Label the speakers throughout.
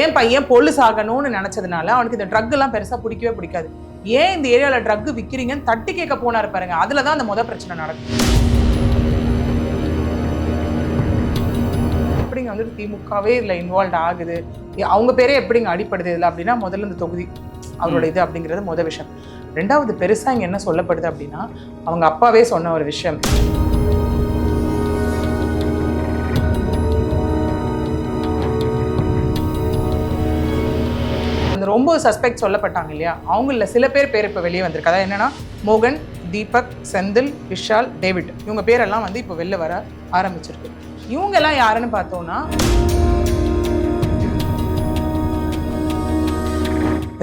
Speaker 1: ஏன் பையன் பொல்லுஸ் ஆகணும்னு நினச்சதுனால அவனுக்கு இந்த ட்ரக் எல்லாம் பிடிக்கவே பிடிக்காது. ஏன் இந்த ஏரியாவில் ட்ரக் விற்கிறீங்கன்னு தட்டி கேட்க போனார் பாருங்க. அதில் தான் அந்த முத பிரச்சனை நடக்கும் எப்படிங்க வந்துட்டு திமுகவே இதில் இன்வால்வ் ஆகுது? அவங்க பேரே எப்படிங்க அடிப்படுது இதில் அப்படின்னா முதல்ல இந்த தொகுதி அவரோட இது அப்படிங்கிறது முத விஷயம். ரெண்டாவது பெருசா இங்கே என்ன சொல்லப்படுது அப்படின்னா அவங்க அப்பாவே சொன்ன ஒரு விஷயம். ரொம்ப சஸ்பெக்ட் சொல்லப்பட்டாங்க இல்லையா? அவங்கள சில பேர் பேர் இப்போ வெளியே வந்திருக்கு. அதாவது என்னென்னா மோகன் தீபக் செந்தில் விஷால் டேவிட். இவங்க பேரெல்லாம் வந்து இப்போ வெளில வர ஆரம்பிச்சிருக்கு. இவங்கெல்லாம் யாருன்னு பார்த்தோம்னா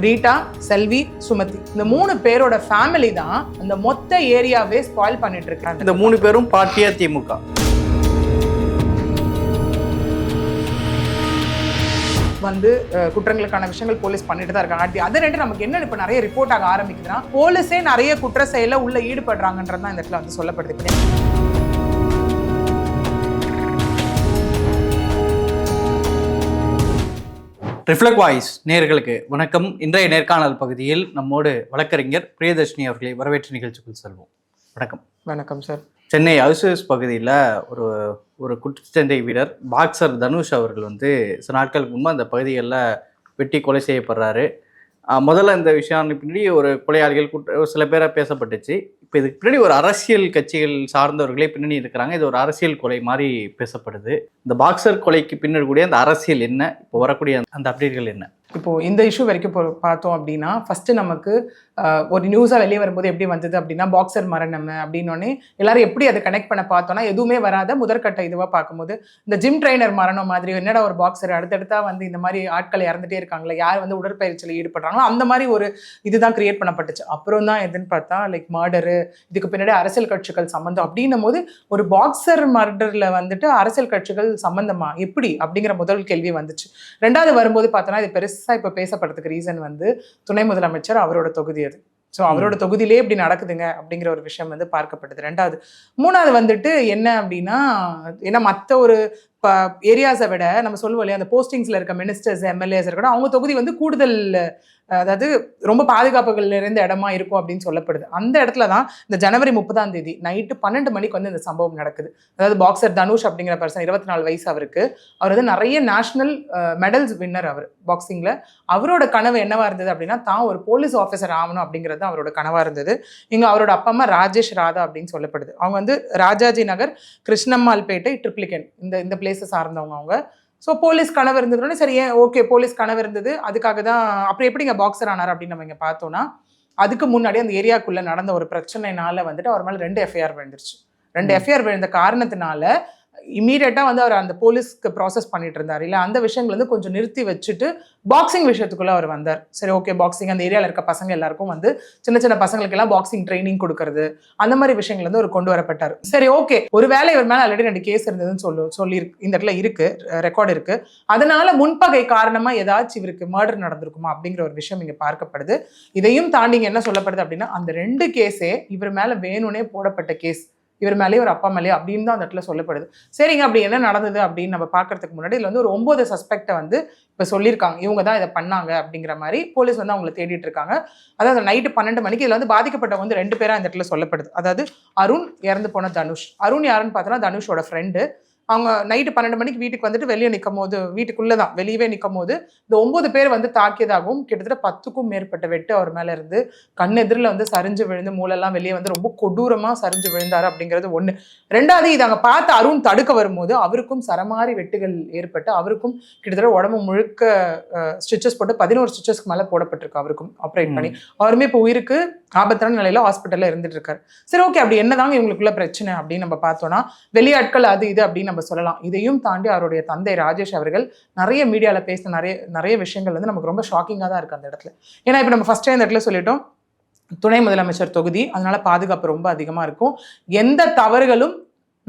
Speaker 1: ரீட்டா செல்வி சுமதி. இந்த மூணு பேரோட ஃபேமிலி தான் அந்த மொத்த ஏரியாவே ஸ்பாயில் பண்ணிட்டு இருக்காங்க.
Speaker 2: இந்த மூணு பேரும் பாட்டியா திமுக.
Speaker 1: வந்து குற்றங்களுக்கான விஷயங்கள் போலீஸ் பண்ணிட்டு தான் இருக்காங்க. அது- அது ரெண்டு நமக்கு என்ன இப்போ நிறைய ரிப்போர்ட் ஆக ஆரம்பிக்குதுன்னா போலீஸே நிறைய குற்ற செயல உள்ள ஈடுபடுறாங்கன்றது தான் இந்த இடத்துல வந்து சொல்லப்படுது.
Speaker 2: ரிஃப்ளெக்ட் வாய்ஸ் நேயர்களுக்கு வணக்கம். இன்றைய நேர்காணல் பகுதியில் நம்மோடு வழக்கறிஞர் பிரியதர்ஷினி அவர்களை வரவேற்று நிகழ்ச்சிக்குள் செல்வோம். வணக்கம்.
Speaker 1: வணக்கம் சார்.
Speaker 2: சென்னை அவுசஸ் பகுதியில் ஒரு ஒரு குற்றச்சண்டை வீரர் பாக்ஸர் தனுஷ் அவர்கள் வந்து சில நாட்களுக்கு முன்பு அந்த பகுதிகளில் வெட்டி கொலை செய்யப்படுறாரு. முதல்ல இந்த விஷயம் பின்னாடி ஒரு கொலையாளிகள் குற்ற சில பேராக பேசப்பட்டுச்சு. இப்போ இதுக்கு பின்னாடி ஒரு அரசியல் கட்சிகள் சார்ந்தவர்களே பின்னணி இருக்கிறாங்க. இது ஒரு அரசியல் கொலை மாதிரி பேசப்படுது. இந்த பாக்ஸர் கொலைக்கு பின்னாடி கூடிய அந்த அரசியல் என்ன? இப்போ வரக்கூடிய அந்த அப்டேட்கள் என்ன?
Speaker 1: இப்போது இந்த இஷ்யூ வரைக்கும் போ பார்த்தோம் அப்படின்னா ஃபஸ்ட்டு நமக்கு ஒரு நியூஸாக வெளியே வரும்போது எப்படி வந்தது அப்படின்னா பாக்ஸர் மரணம் அப்படின்னோடனே எல்லாரும் எப்படி அதை கனெக்ட் பண்ண பார்த்தோம்னா எதுவுமே வராத முதற்கட்ட இதுவாக பார்க்கும்போது இந்த ஜிம் ட்ரைனர் மரணம் மாதிரி என்னடா ஒரு பாக்ஸர் அடுத்தடுத்தா வந்து இந்த மாதிரி ஆட்கள் இறந்துட்டே இருக்காங்களே யார் வந்து உடற்பயிற்சியில் ஈடுபடுறாங்களோ அந்த மாதிரி ஒரு இதுதான் கிரியேட் பண்ணப்பட்டுச்சு. அப்புறம் தான் எதுன்னு பார்த்தா லைக் மர்டரு இதுக்கு பின்னாடி அரசியல் கட்சிகள் சம்மந்தம் அப்படின்னும் போது ஒரு பாக்ஸர் மர்டரில் வந்துட்டு அரசியல் கட்சிகள் சம்மந்தமா எப்படி அப்படிங்கிற முதல் கேள்வி வந்துச்சு. ரெண்டாவது வரும்போது பார்த்தோன்னா இது பெருசு இப்போ பேசப்படுறதுக்கு ரீசன் வந்து துணை முதலமைச்சர் அவரோட தொகுதி அது. ஸோ அவரோட தொகுதியிலே இப்படி நடக்குதுங்க அப்படிங்கிற ஒரு விஷயம் வந்து பார்க்கப்படுது ரெண்டாவது. மூணாவது வந்துட்டு என்ன அப்படின்னா ஏன்னா மற்ற ஒரு ஏரியாஸை விட நம்ம சொல்லுவோம் இல்லையா அந்த போஸ்டிங்ஸில் இருக்க மினிஸ்டர்ஸ் எம்எல்ஏஸ் இருக்கட்டும் அவங்க தொகுதி வந்து கூடுதல் அதாவது ரொம்ப பாதுகாப்புகள் நிறைந்த இடமா இருக்கும் அப்படின்னு சொல்லப்படுது. அந்த இடத்துல தான் இந்த ஜனவரி முப்பதாம் தேதி நைட்டு பன்னெண்டு மணிக்கு வந்து இந்த சம்பவம் நடக்குது. அதாவது பாக்ஸர் தனுஷ் அப்படிங்கிற பர்சன் இருபத்தி நாலு வயசு அவருக்கு. அவர் வந்து நிறைய நேஷனல் மெடல்ஸ் வின்னர் அவர் பாக்ஸிங்கில் அவரோட கனவு என்னவா இருந்தது அப்படின்னா தான் ஒரு போலீஸ் ஆஃபீஸர் ஆகணும் அப்படிங்கிறது தான் அவரோட கனவாக இருந்தது. இங்கே அவரோட அப்பா அம்மா ராஜேஷ் ராதா அப்படின்னு சொல்லப்படுது. அவங்க வந்து ராஜாஜி நகர் கிருஷ்ணம்மாள்பேட்டை ட்ரிப்ளிகன் இந்த இந்த பிளேஸ் சார்ந்தவங்க அவங்க ஸோ போலீஸ் கனவு இருந்ததுன்னு சரி ஏன் ஓகே போலீஸ் கனவு இருந்தது அதுக்காக தான் அப்புறம் எப்படிங்க பாக்ஸர் ஆனார் அப்படின்னு நம்ம இங்கே பார்த்தோம்னா அதுக்கு முன்னாடி அந்த ஏரியாக்குள்ள நடந்த ஒரு பிரச்சனைனால வந்துட்டு அவர் மேலே ரெண்டு எஃப்ஐஆர் விழுந்துருச்சு ரெண்டு. எஃப்ஐஆர் விழுந்த காரணத்தினால இமீடியட்டாக வந்து அவர் அந்த போலீஸ்க்கு ப்ராசஸ் பண்ணிட்டு இருந்தார் இல்லை அந்த விஷயங்கள் வந்து கொஞ்சம் நிறுத்தி வச்சுட்டு பாக்ஸிங் விஷயத்துக்குள்ளே அவர் வந்தார். சரி ஓகே பாக்ஸிங் அந்த ஏரியாவில் இருக்க பசங்க எல்லாருக்கும் வந்து சின்ன சின்ன பசங்களுக்கெல்லாம் பாக்ஸிங் ட்ரைனிங் கொடுக்கறது அந்த மாதிரி விஷயங்கள் வந்து அவர் கொண்டு வரப்பட்டார். சரி ஓகே ஒரு வேலை இவர் மேலே ஆல்ரெடி ரெண்டு கேஸ் இருந்ததுன்னு சொல்லு சொல்லி இந்த இடத்துல இருக்கு ரெக்கார்டு இருக்கு. அதனால முன்பகை காரணமாக ஏதாச்சும் இவருக்கு மர்டர் நடந்திருக்குமா அப்படிங்கிற ஒரு விஷயம் இங்கே பார்க்கப்படுது. இதையும் தாண்டி என்ன சொல்லப்படுது அப்படின்னா அந்த ரெண்டு கேஸே இவர் மேலே வேணும்னே போடப்பட்ட கேஸ் இவர் மேலேயோ ஒரு அப்பா மேலேயோ அப்படின்னு தான் அந்த இடத்துல சொல்லப்படுது. சரிங்க அப்படி என்ன நடந்தது அப்படின்னு நம்ம பார்க்கறதுக்கு முன்னாடி இதில் வந்து ஒரு ஒன்பது சஸ்பெக்டை வந்து இப்போ சொல்லியிருக்காங்க. இவங்க தான் இதை பண்ணாங்க அப்படிங்கிற மாதிரி போலீஸ் வந்து அவங்களை தேடிட்டு இருக்காங்க. அதாவது நைட்டு பன்னெண்டு மணிக்கு இதில் வந்து பாதிக்கப்பட்டவங்க வந்து ரெண்டு பேராக இந்த இடத்துல சொல்லப்படுது. அதாவது அருண் இறந்து போன தனுஷ். அருண் யாருன்னு பார்த்தோன்னா தனுஷோட ஃப்ரெண்டு அவங்க நைட்டு பன்னெண்டு மணிக்கு வீட்டுக்கு வந்துட்டு வெளியே நிற்கும் போது வீட்டுக்குள்ளே தான் வெளியவே நிற்கும் போது இந்த ஒன்பது பேர் வந்து தாக்கியதாகவும் கிட்டத்தட்ட பத்துக்கும் மேற்பட்ட வெட்டு அவர் மேலே இருந்து கண் எதிரில் வந்து சரிஞ்சு விழுந்து மூளெல்லாம் வெளியே வந்து ரொம்ப கொடூரமாக சரிஞ்சு விழுந்தார் அப்படிங்கிறது ஒன்று ரெண்டாவது இது அங்கே பார்த்து அருண் தடுக்க வரும்போது அவருக்கும் சரமாரி வெட்டுகள் ஏற்பட்டு அவருக்கும் கிட்டத்தட்ட உடம்பு முழுக்க ஸ்டிச்சஸ் போட்டு பதினோரு ஸ்டிச்சஸ்க்கு மேலே போடப்பட்டிருக்கு அவருக்கும் ஆப்ரேட் பண்ணி. அவருமே இப்போ உயிருக்கு ஆபத்தான நிலையில ஹாஸ்பிட்டல்ல இருந்துட்டு இருக்காரு. சரி ஓகே அப்படி என்னதாங்க இவங்களுக்குள்ள பிரச்சனை அப்படின்னு நம்ம பார்த்தோம்னா வெளியாட்கள் அது இது அப்படின்னு நம்ம சொல்லலாம். இதையும் தாண்டி அவருடைய தந்தை ராஜேஷ் அவர்கள் நிறைய மீடியால பேசின நிறைய நிறைய விஷயங்கள் வந்து நமக்கு ரொம்ப ஷாக்கிங்காக தான் இருக்குது அந்த இடத்துல. ஏன்னா இப்போ நம்ம ஃபஸ்ட்டே இந்த இடத்துல சொல்லிட்டோம் துணை முதலமைச்சர் தொகுதி அதனால பாதுகாப்பு ரொம்ப அதிகமா இருக்கும். எந்த தவறுகளும்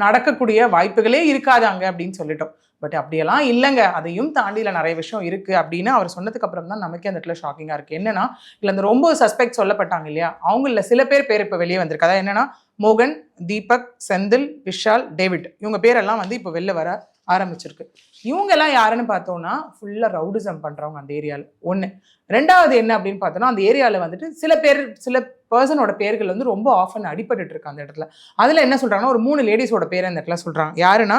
Speaker 1: நடக்கக்கூடிய வாய்ப்புகளே இருக்காதாங்க அப்படின்னு சொல்லிட்டோம். பட் அப்படியெல்லாம் இல்லைங்க. அதையும் தாண்டியில் நிறைய விஷயம் இருக்குது அப்படின்னு அவர் சொன்னதுக்கு அப்புறம் தான் நமக்கே அந்த இடத்துல ஷாக்கிங்காக இருக்குது என்னன்னா இல்லை அந்த ரொம்ப சஸ்பெக்ட் சொல்லப்பட்டாங்க இல்லையா? அவங்களில் சில பேர் பேர் இப்போ வெளியே வந்திருக்கு. அதாவது என்னன்னா மோகன் தீபக் செந்தில் விஷால் டேவிட் இவங்க பேரெல்லாம் வந்து இப்போ வெளில வர ஆரம்பிச்சிருக்கு. இவங்கெல்லாம் யாருன்னு பார்த்தோம்னா ஃபுல்லாக ரவுடிசம் பண்ணுறவங்க அந்த ஏரியாவில் ஒன்று ரெண்டாவது என்ன அப்படின்னு பார்த்தோன்னா அந்த ஏரியாவில் வந்துட்டு சில பேர் சில பர்சனோட பேர்கள் வந்து ரொம்ப ஆஃபன் அடிபட்டுட்டு இருக்கு அந்த இடத்துல. அதில் என்ன சொல்கிறாங்கன்னா ஒரு மூணு லேடிஸோட பேர் அந்த இடத்துல சொல்கிறாங்க யாருன்னா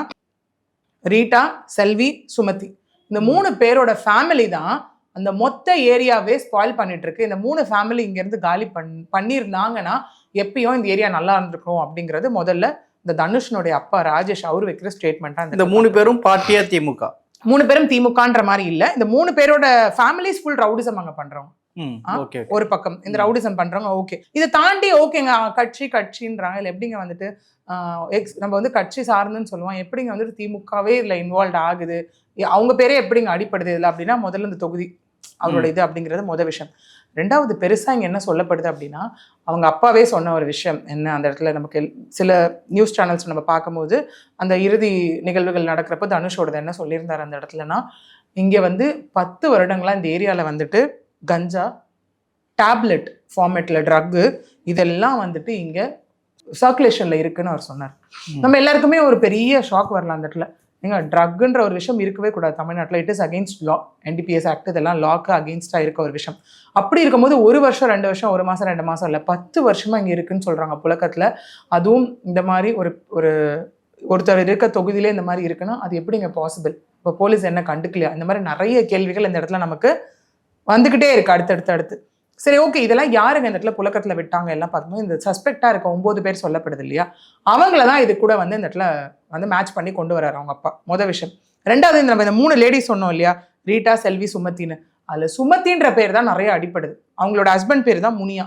Speaker 1: ரீட்டா செல்வி சுமதி. இந்த மூணு பேரோட ஃபேமிலி தான் அந்த மொத்த ஏரியாவே ஸ்பாயில் பண்ணிட்டு இருக்கு இந்த மூணு ஃபேமிலி இங்க இருந்து காலி பண் பண்ணியிருந்தாங்கன்னா எப்பயும் இந்த ஏரியா நல்லா இருந்திருக்கும் அப்படிங்கிறது முதல்ல இந்த தனுஷனுடைய அப்பா ராஜேஷ் அவர் வைக்கிற ஸ்டேட்மெண்ட்டா
Speaker 2: இந்த மூணு பேரும் பார்ட்டியா திமுக?
Speaker 1: மூணு பேரும் திமுகன்ற மாதிரி இல்ல. இந்த மூணு பேரோட ஃபேமிலிஸ் ஃபுல் ரவுடிசம் அங்க
Speaker 2: ஓகே
Speaker 1: ஒரு பக்கம். இந்த ரவுடிசம் பண்றவங்க ஓகே. இதை தாண்டி ஓகேங்க கட்சி கட்சின்றாங்க. இல்லை எப்படிங்க வந்துட்டு ex- நம்ம வந்து கட்சி சார்ந்துன்னு சொல்லுவோம். எப்படிங்க வந்துட்டு திமுகவே இதுல இன்வால்வ் ஆகுது. அவங்க பேரே எப்படிங்க அடிப்படுது இதுல அப்படின்னா முதல்ல இந்த தொகுதி அவரோட இது அப்படிங்கிறது முத விஷயம். ரெண்டாவது பெருசா இங்க என்ன சொல்லப்படுது அப்படின்னா அவங்க அப்பாவே சொன்ன ஒரு விஷயம் என்ன அந்த இடத்துல நமக்கு சில நியூஸ் சேனல்ஸ் நம்ம பார்க்கும்போது அந்த இறுதி நிகழ்வுகள் நடக்கிறப்ப தனுஷோடது என்ன சொல்லியிருந்தார் அந்த இடத்துலனா இங்க வந்து பத்து வருடங்களா இந்த ஏரியால வந்துட்டு கஞ்சா டேப்லெட் ஃபார்மேட்ல ட்ரக்கு இதெல்லாம் வந்துட்டு இங்க சர்க்குலேஷன்ல இருக்குன்னு அவர் சொன்னார். நம்ம எல்லாருக்குமே ஒரு பெரிய ஷாக் வரலாம் அந்த இடத்துல. ஏங்க ட்ரக்குன்ற ஒரு விஷயம் இருக்கவே கூடாது தமிழ்நாட்டில். It is against law NDPS act இதெல்லாம் லாக்கு அகேன்ஸ்டாக இருக்க ஒரு விஷயம். அப்படி இருக்கும்போது ஒரு வருஷம் ரெண்டு வருஷம் ஒரு மாதம் ரெண்டு மாதம் இல்லை பத்து வருஷமா இங்கே இருக்குன்னு சொல்கிறாங்க புழக்கத்தில். அதுவும் இந்த மாதிரி ஒரு ஒரு ஒருத்தர் இருக்க தொகுதியிலே இந்த மாதிரி இருக்குன்னா அது எப்படிங்க பாசிபிள் இப்போ போலீஸ் என்ன கண்டுக்கலையா? இந்த மாதிரி நிறைய கேள்விகள் இந்த இடத்துல நமக்கு வந்துக்கிட்டே இருக்கு அடுத்தடுத்து அடுத்து. சரி ஓகே இதெல்லாம் யாருங்க இந்த இடத்துல புழக்கத்தில் விட்டாங்க? எல்லாம் பார்க்கும்போது இந்த சஸ்பெக்டாக இருக்க ஒம்பது பேர் சொல்லப்படுது இல்லையா? அவங்கள தான் இது கூட வந்து இந்த இடத்துல வந்து மேட்ச் பண்ணி கொண்டு வராரு அவங்க அப்பா. முத விஷயம். ரெண்டாவது இந்த நம்ம இந்த மூணு லேடிஸ் சொன்னோம் இல்லையா? ரீட்டா செல்வி சுமத்தின்னு. அதுல சுமத்தின்ற பேர் தான் நிறைய அடிப்படுது அவங்களோட ஹஸ்பண்ட் பேர் தான் முனியா.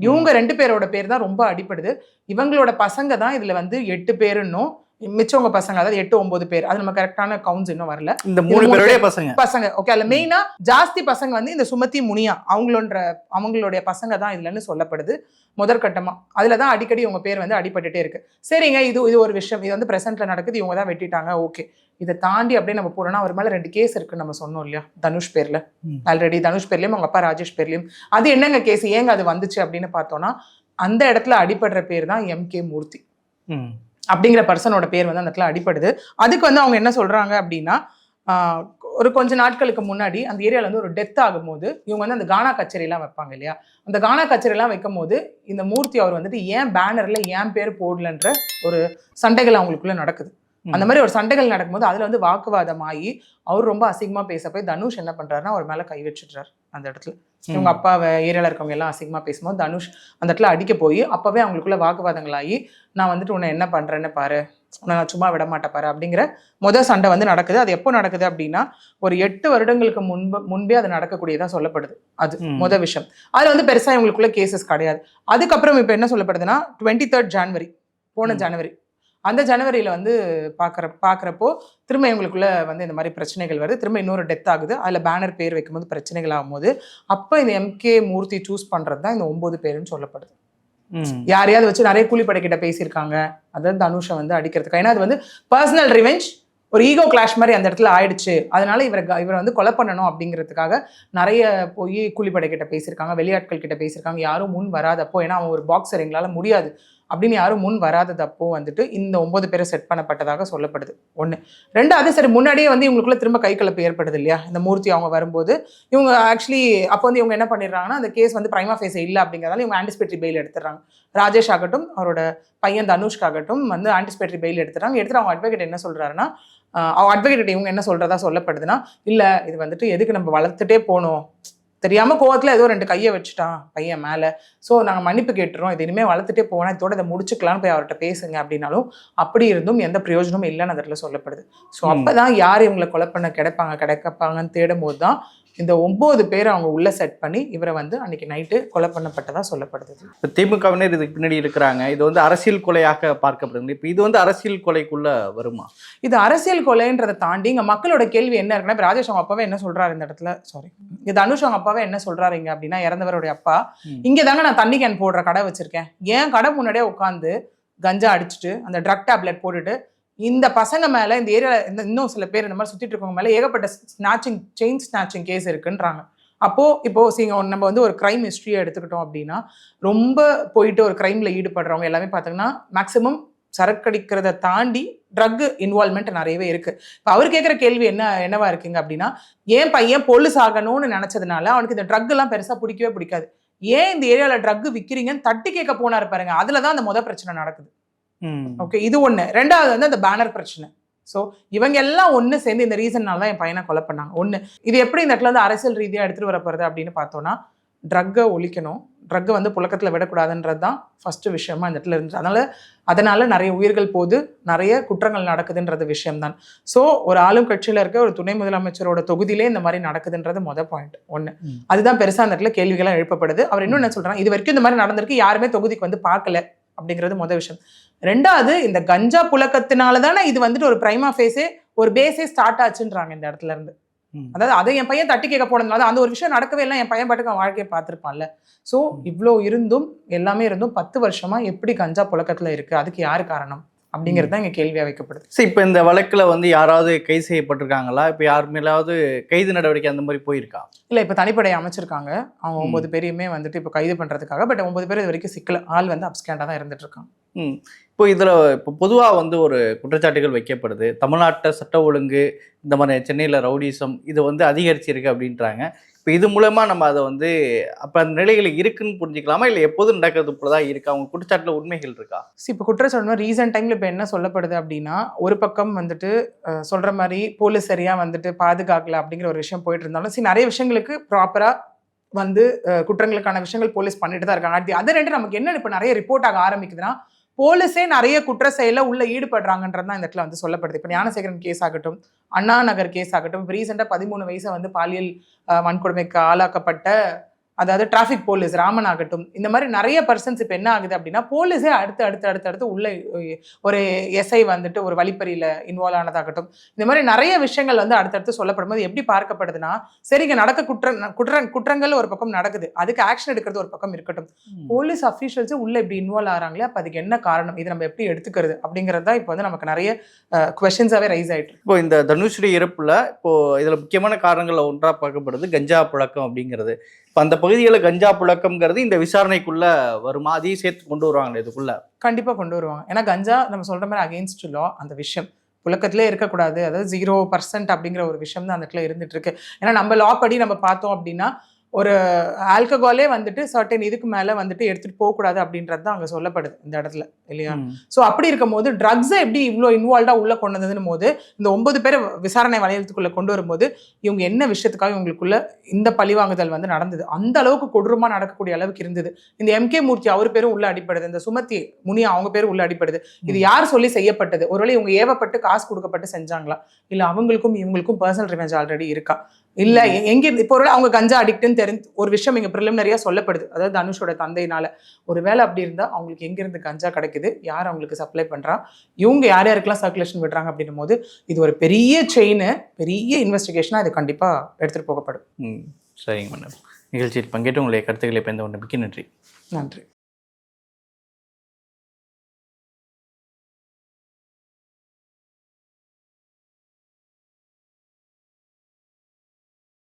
Speaker 1: இவங்க ரெண்டு பேரோட பேர் தான் ரொம்ப அடிப்படுது இவங்களோட பசங்க தான் இதுல வந்து எட்டு பேருன்னும் மிச்சவங்க பசங்க அதாவது எட்டு ஒன்பது பேர். அது நம்ம கரெக்டான கவுண்ட்ஸ் இன்னும் வரல.
Speaker 2: இந்த மூணு பேருடைய பசங்க.
Speaker 1: பசங்க. ஓகே அதுல மெயினா ஜாஸ்தி பசங்க வந்து இந்த சுமதி முனியா அவங்களோட அவங்களுடைய பசங்க தான் இதுலன்னு சொல்லப்படுது. முதற்கட்டமா. அதுல தான் அடிக்கடி உங்க பேர் வந்து அடிபட்டுட்டே இருக்கு. சரிங்க இது இது ஒரு விஷயம். இது வந்து பிரசன்ட்ல நடக்குது. இவங்க தான் வெட்டிட்டாங்க. ஓகே இதை தாண்டி அப்படியே நம்ம போறோம்னா அவர் மேல ரெண்டு கேஸ் இருக்குன்னு நம்ம சொன்னோம் இல்லையா? தனுஷ் பேர்ல. ஆல்ரெடி தனுஷ் பேர்லயும் அவங்க அப்பா ராஜேஷ் பேர்லயும். அது என்னங்க கேஸ் ஏங்க அது வந்துச்சு அப்படின்னு பார்த்தோம்னா அந்த இடத்துல அடிபடுற பேர் தான் எம் கே மூர்த்தி. அப்படிங்கிற பர்சனோட பேர் வந்து அந்த இடத்துல அடிப்படுது அதுக்கு வந்து அவங்க என்ன சொல்கிறாங்க அப்படின்னா ஒரு கொஞ்ச நாட்களுக்கு முன்னாடி அந்த ஏரியாவில் வந்து ஒரு டெத் ஆகும்போது இவங்க வந்து அந்த கானா கச்சேரிலாம் வைப்பாங்க இல்லையா? அந்த கானா கச்சேரிலாம் வைக்கும் போது இந்த மூர்த்தி அவர் வந்துட்டு ஏன் பேனரில் ஏன் பேர் போடலன்ற ஒரு சண்டைகள் அவங்களுக்குள்ளே நடக்குது. அந்த மாதிரி ஒரு சண்டைகள் நடக்கும்போது அதுல வந்து வாக்குவாதம் ஆகி அவர் ரொம்ப அசிங்கமா பேச போய் தனுஷ் என்ன பண்றாருன்னா அவர் மேல கை வச்சுடுறாரு அந்த இடத்துல. இவங்க அப்பாவை ஏரியால இருக்கவங்க எல்லாம் அசிங்கமா பேசும்போது தனுஷ் அந்த இடத்துல அடிக்க போய் அப்பவே அவங்களுக்குள்ள வாக்குவாதங்கள் ஆகி நான் வந்துட்டு உன்னை என்ன பண்றேன்னு பாரு. உன்னை நான் சும்மா விட மாட்டேன் பாரு. அப்படிங்கிற முத சண்டை வந்து நடக்குது. அது எப்போ நடக்குது அப்படின்னா ஒரு எட்டு வருடங்களுக்கு முன்பு முன்பே அது நடக்கக்கூடியதா சொல்லப்படுது. அது. முத விஷயம். அதுல வந்து பெருசா இவங்களுக்குள்ள கேசஸ் கிடையாது. அதுக்கப்புறம் இப்போ என்ன சொல்லப்படுதுன்னா டுவெண்ட்டி தேர்ட் ஜான்வரி போன. ஜனவரி அந்த ஜனவரியில வந்து பார்க்குற பார்க்குறப்போ திரும்ப இவங்களுக்குள்ள வந்து இந்த மாதிரி பிரச்சனைகள் வருது. திரும்ப இன்னொரு டெத் ஆகுது. அதில் பேனர் பேர் வைக்கும்போது பிரச்சனைகள் ஆகும்போது அப்போ இந்த எம்கே மூர்த்தி சூஸ் பண்ணுறது தான் இந்த ஒன்பது பேருன்னு சொல்லப்படுது. யாரையாவது வச்சு நிறைய கூலிப்படை கிட்ட பேசியிருக்காங்க. அதாவது தனுஷை வந்து அடிக்கிறதுக்கு. ஏன்னா அது வந்து பர்சனல் ரிவெஞ்ச் ஒரு ஈகோ கிளாஷ் மாதிரி அந்த இடத்துல ஆயிடுச்சு. அதனால இவரை இவரை வந்து கொலை பண்ணணும் அப்படிங்கிறதுக்காக நிறைய போய் கூலிப்படை கிட்ட பேசியிருக்காங்க. வெளியாட்கள் கிட்ட பேசியிருக்காங்க. யாரும் முன் வராதப்போ ஏன்னா அவன் ஒரு பாக்ஸர் எங்களால் முடியாது. அப்படின்னு யாரும் முன் வராததப்போ வந்துட்டு இந்த ஒன்பது பேரை செட் பண்ணப்பட்டதாக சொல்லப்படுது. ஒன்று ரெண்டாவது சரி முன்னாடியே வந்து இவங்களுக்குள்ள திரும்ப கை கலப்பு ஏற்படுது இல்லையா? இந்த மூர்த்தி அவங்க வரும்போது. இவங்க ஆக்சுவலி அப்போ வந்து இவங்க என்ன பண்ணிடுறாங்கன்னா அந்த கேஸ் வந்து பிரைமா ஃபேஸ் இல்லை அப்படிங்கிறதால இவங்க ஆன்டிசிபேட்டரி பெயில் எடுத்துடுறாங்க. ராஜேஷ் ஆகட்டும் அவரோட பையன் தனுஷ்க் ஆகட்டும் வந்து ஆன்டிசிபேட்டரி பெயில் எடுத்துறாங்க எடுத்துட்டு அவங்க அட்வொகேட் என்ன சொல்கிறாருன்னா அவங்க அட்வொகேட் இவங்க என்ன சொல்கிறதா சொல்லப்படுதுன்னா இல்லை இது வந்துட்டு எதுக்கு நம்ம வளர்த்துட்டே போகணும் தெரியாம கோவத்துல ஏதோ ரெண்டு கையை வச்சுட்டான் பையன் மேல. ஸோ நாங்க மன்னிப்பு கேட்டுறோம். இது இனிமே வளர்த்துட்டே போனா இதோட இதை முடிச்சுக்கலாம்னு போய் அவர்கிட்ட பேசுங்க அப்படின்னாலும் அப்படி இருந்தும் எந்த பிரயோஜனமும் இல்லைன்னு இடத்துல சொல்லப்படுது. ஸோ
Speaker 2: ம்.
Speaker 1: அப்பதான் யார் இவங்களை கொலை பண்ண கிடைப்பாங்க கிடைக்கப்பாங்கன்னு தேடும் போது தான் இந்த ஒன்பது பேர் அவங்க உள்ள செட் பண்ணி இவரை வந்து அன்னைக்கு நைட்டு கொலை பண்ணப்பட்டதா சொல்லப்படுது.
Speaker 2: இப்ப திமுகவினர் இதுக்கு பின்னாடி இருக்கிறாங்க. இது வந்து அரசியல் கொலையாக பார்க்கப்படுது. இப்போ இது வந்து அரசியல் கொலைக்குள்ள வருமா?
Speaker 1: இது அரசியல் கொலைன்றதை தாண்டி இங்க மக்களோட கேள்வி என்ன இருக்குன்னா இப்ப ராஜேஷ் அவங்க அப்பாவே என்ன சொல்றாரு இந்த இடத்துல? சாரி இது தனுஷ் அவங்க அப்பாவே என்ன சொல்றாரு இங்க அப்படின்னா இறந்தவருடைய அப்பா. இங்க தாங்க நான் தண்ணி கேன் போடுற கடை வச்சிருக்கேன். ஏன் கடை முன்னாடியே உட்காந்து கஞ்சா அடிச்சுட்டு அந்த ட்ரக் டேப்லெட் போட்டுட்டு இந்த பசங்க மேல இந்த ஏரியாவில் இந்த இன்னும் சில பேர் இந்த மாதிரி சுத்திட்டு இருக்கவங்க மேல ஏகப்பட்ட ஸ்நாச்சிங் செயின் ஸ்நாச்சிங் கேஸ் இருக்குன்றாங்க. அப்போ இப்போ சீங்க நம்ம வந்து ஒரு கிரைம் ஹிஸ்ட்ரியை எடுத்துக்கிட்டோம் அப்படின்னா ரொம்ப போயிட்டு ஒரு கிரைம்ல ஈடுபடுறவங்க எல்லாமே பார்த்தீங்கன்னா மேக்ஸிமம் சரக்கடிக்கிறத தாண்டி ட்ரக் இன்வால்மெண்ட் நிறையவே இருக்கு. இப்போ அவர் கேட்குற கேள்வி என்ன என்னவா இருக்குங்க அப்படின்னா ஏன் பையன் போலீஸ் ஆகணும்னு நினைச்சதுனால அவனுக்கு இந்த ட்ரக் எல்லாம் பெருசா பிடிக்கவே பிடிக்காது. ஏன் இந்த ஏரியாவில் ட்ரக் விற்கிறீங்கன்னு தட்டி கேட்க போனார் பாருங்க அதுல தான் அந்த முத பிரச்சனை நடக்குது. ஓகே இது ஒண்ணு. ரெண்டாவது வந்து அந்த பேனர் பிரச்சனை. ஸோ இவங்க எல்லாம் ஒண்ணு சேர்ந்து இந்த ரீசன்னால தான் என் பையனை கொலை பண்ணாங்க. ஒண்ணு இது எப்படி இந்த இடத்துல வந்து அரசியல் ரீதியா எடுத்துட்டு வர போறது அப்படின்னு பார்த்தோம்னா ட்ரக்கை ஒழிக்கணும். ட்ரக்கை வந்து புழக்கத்துல விடக்கூடாதுன்றது தான் ஃபர்ஸ்ட் விஷயமா இந்த இடத்துல இருந்துச்சு. அதனால அதனால நிறைய உயிர்கள் போகுது நிறைய குற்றங்கள் நடக்குதுன்றது விஷயம்தான். ஸோ ஒரு ஆளும் கட்சியில இருக்க ஒரு துணை முதலமைச்சரோட தொகுதியிலே இந்த மாதிரி நடக்குதுன்றது முத பாயிண்ட்
Speaker 2: ம்.
Speaker 1: அதுதான் பெருசா அந்த இடத்துல கேள்விகளாக எழுப்பப்படுது. அவர் இன்னும் என்ன சொல்றாங்க இது வரைக்கும் இந்த மாதிரி நடந்திருக்கு. யாருமே தொகுதிக்கு வந்து பார்க்கல. அப்படிங்கிறது முத விஷயம். ரெண்டாவது இந்த கஞ்சா புழக்கத்தினால தானே இது வந்துட்டு ஒரு பிரைமா ஃபேஸே ஒரு பேஸே ஸ்டார்ட் ஆச்சுன்றாங்க இந்த இடத்துல இருந்து. அதாவது அதை என் பையன் தட்டி கேட்க போனதுனால அந்த ஒரு விஷயம் நடக்கவே இல்லை என் பையன் பாட்டுக்கு அவன் வாழ்க்கையை பார்த்துருப்பான்ல. ஸோ இவ்வளோ இருந்தும் எல்லாமே இருந்தும் பத்து வருஷமா எப்படி கஞ்சா புழக்கத்துல இருக்கு? அதுக்கு யாரு காரணம்? அப்படிங்கிறது தான் இங்க கேள்வியா வைக்கப்படுது.
Speaker 2: சரி இப்போ இந்த வழக்குல வந்து யாராவது கைது செய்யப்பட்டிருக்காங்களா? இப்போ யார் மேலாவது கைது நடவடிக்கை அந்த மாதிரி போயிருக்கா?
Speaker 1: இல்ல இப்ப தனிப்படை அமைச்சிருக்காங்க. அவங்க
Speaker 2: ம்.
Speaker 1: ஒன்பது பேரையுமே வந்துட்டு இப்போ கைது பண்றதுக்காக பட் ஒன்பது பேர் இது வரைக்கும் சிக்கல. ஆள் வந்து அப்ஸ்கேண்டா தான் இருந்துட்டு இருக்காங்க
Speaker 2: ம். இப்போ இதில் இப்போ பொதுவாக வந்து ஒரு குற்றச்சாட்டுகள் வைக்கப்படுது. தமிழ்நாட்டை சட்ட ஒழுங்கு இந்த மாதிரி சென்னையில் ரவுடிசம் இது வந்து அதிகரிச்சிருக்கு அப்படின்றாங்க. இப்போ இது மூலமா நம்ம அதை வந்து அப்போ அந்த நிலைகள் இருக்குன்னு புரிஞ்சுக்கலாமா? இல்லை எப்போதும் நடக்கிறது போல தான் இருக்கா? அவங்க குற்றச்சாட்டில் உண்மைகள் இருக்கா?
Speaker 1: See, இப்போ குற்றச்சாட்டு ரீசன்ட் டைம்ல இப்போ என்ன சொல்லப்படுது அப்படின்னா ஒரு பக்கம் வந்துட்டு சொல்கிற சொல்ற மாதிரி போலீஸ் சரியா வந்துட்டு பாதுகாக்கல அப்படிங்கிற ஒரு விஷயம் போயிட்டு இருந்தாலும் சரி நிறைய விஷயங்களுக்கு ப்ராப்பரா வந்து குற்றங்களுக்கான விஷயங்கள் போலீஸ் பண்ணிட்டு தான் இருக்காங்க. அது அது ரெண்டு நமக்கு என்ன இப்போ நிறைய ரிப்போர்ட் ஆக ஆரம்பிக்குதுன்னா போலீஸே நிறைய குற்ற செயலில் உள்ள ஈடுபடுறாங்கன்றது தான் இந்த இடத்துல வந்து சொல்லப்படுது. இப்போ ஞானசேகரன் கேஸ் ஆகட்டும் அண்ணா நகர் கேஸ் ஆகட்டும் இப்போ ரீசெண்டாக பதிமூணு வயசை வந்து பாலியல் வன்கொடுமைக்கு ஆளாக்கப்பட்ட அதாவது டிராஃபிக் போலீஸ் ராமன் ஆகட்டும் இந்த மாதிரி நிறைய பர்சன்ஸ் இப்போ என்ன ஆகுது அப்படின்னா போலீஸே அடுத்து அடுத்து அடுத்து அடுத்து உள்ள ஒரு எஸ்ஐ வந்துட்டு ஒரு வழிப்பறியில இன்வால்வ் ஆனதாகட்டும். இந்த மாதிரி நிறைய விஷயங்கள் வந்து அடுத்தடுத்து சொல்லப்படும் போது எப்படி பார்க்கப்படுதுன்னா சரிங்க நடக்க குற்ற குற்ற குற்றங்கள் ஒரு பக்கம் நடக்குது. அதுக்கு ஆக்ஷன் எடுக்கிறது ஒரு பக்கம் இருக்கட்டும். போலீஸ் அஃபீஷியல்ஸ் உள்ள இப்படி இன்வால்வ் ஆகிறாங்களே அப்போ அதுக்கு என்ன காரணம்? இது நம்ம எப்படி எடுத்துக்கிறது? அப்படிங்கிறது தான் இப்போ வந்து நமக்கு நிறைய கொஷின்ஸாவே ரைஸ் இருக்கு.
Speaker 2: இப்போ இந்த தனுஸ்ரீ இறப்புல இப்போ இதுல முக்கியமான காரணங்கள்ல ஒன்றா பார்க்கப்படுது கஞ்சா புழக்கம் அப்படிங்கிறது. இப்போ அந்த பகுதிகளில் கஞ்சா புழக்கம்ங்கிறது இந்த விசாரணைக்குள்ள வருமா? அதையும் சேர்த்து கொண்டு வருவாங்க இதுக்குள்ள?
Speaker 1: கண்டிப்பாக கொண்டு வருவாங்க. ஏன்னா கஞ்சா நம்ம சொல்ற மாதிரி அகேன்ஸ்ட் லா அந்த விஷயம். புழக்கத்திலே இருக்கக்கூடாது. அதாவது ஜீரோ பர்சன்ட் அப்படிங்கிற ஒரு விஷயம் தான் அந்த இடத்துல இருந்துட்டு இருக்கு. ஏன்னா நம்ம லா படி நம்ம பார்த்தோம் அப்படின்னா ஒரு ஆல்கஹாலே வந்துட்டு சர்டன் இதுக்கு மேல வந்துட்டு எடுத்துட்டு போகக்கூடாது அப்படின்றது தான் அங்க சொல்லப்படுது இந்த இடத்துல இல்லையா. ஸோ அப்படி இருக்கும்போது ட்ரக்ஸை எப்படி இவ்வளோ இன்வால்வ்டா உள்ள கொண்டு வந்ததுன்னு போது இந்த ஒன்பது பேரை விசாரணை வளையத்துக்குள்ள கொண்டு வரும்போது இவங்க என்ன விஷயத்துக்காக இவங்களுக்குள்ள இந்த பழிவாங்குதல் வந்து நடந்தது? அந்த அளவுக்கு கொடூரமா நடக்கக்கூடிய அளவுக்கு இருந்தது. இந்த எம்கே மூர்த்தி அவர் பேரும் உள்ள அடிப்படுது இந்த சுமதி முனியா அவங்க பேரும் உள்ள அடிப்படுது இது யார் சொல்லி செய்யப்பட்டது? ஒருவேளை இவங்க ஏவப்பட்டு காசு கொடுக்கப்பட்டு செஞ்சாங்களா? இல்ல அவங்களுக்கும் இவங்களுக்கும் பர்சனல் ரிவெஞ்ச் ஆல்ரெடி இருக்கா? இல்ல எங்க இப்போ ஒருவேளை அவங்க கஞ்சா அடிக்ட்னு தெரிஞ்சு ஒரு விஷயம் இங்க ப்ரிலிமினரியா சொல்லப்படுது. அதாவது தனுஷோட தந்தையினால. ஒருவேளை அப்படி இருந்தா அவங்களுக்கு எங்க இருந்து கஞ்சா கிடைக்குது? யார் அவங்களுக்கு சப்ளை பண்றா? இவங்க யார் யாருக்கெல்லாம் சர்க்குலேஷன் விடுறாங்க அப்படின்னும் போது இது ஒரு பெரிய செயின் பெரிய இன்வெஸ்டிகேஷனா இது கண்டிப்பா எடுத்துட்டு போகப்படும்.
Speaker 2: ம் சரிங்க மேடம் நிகழ்ச்சியில் பங்கேற்று உங்களுடைய கருத்துக்களை பயந்து கொண்ட மிக்க நன்றி.
Speaker 1: நன்றி.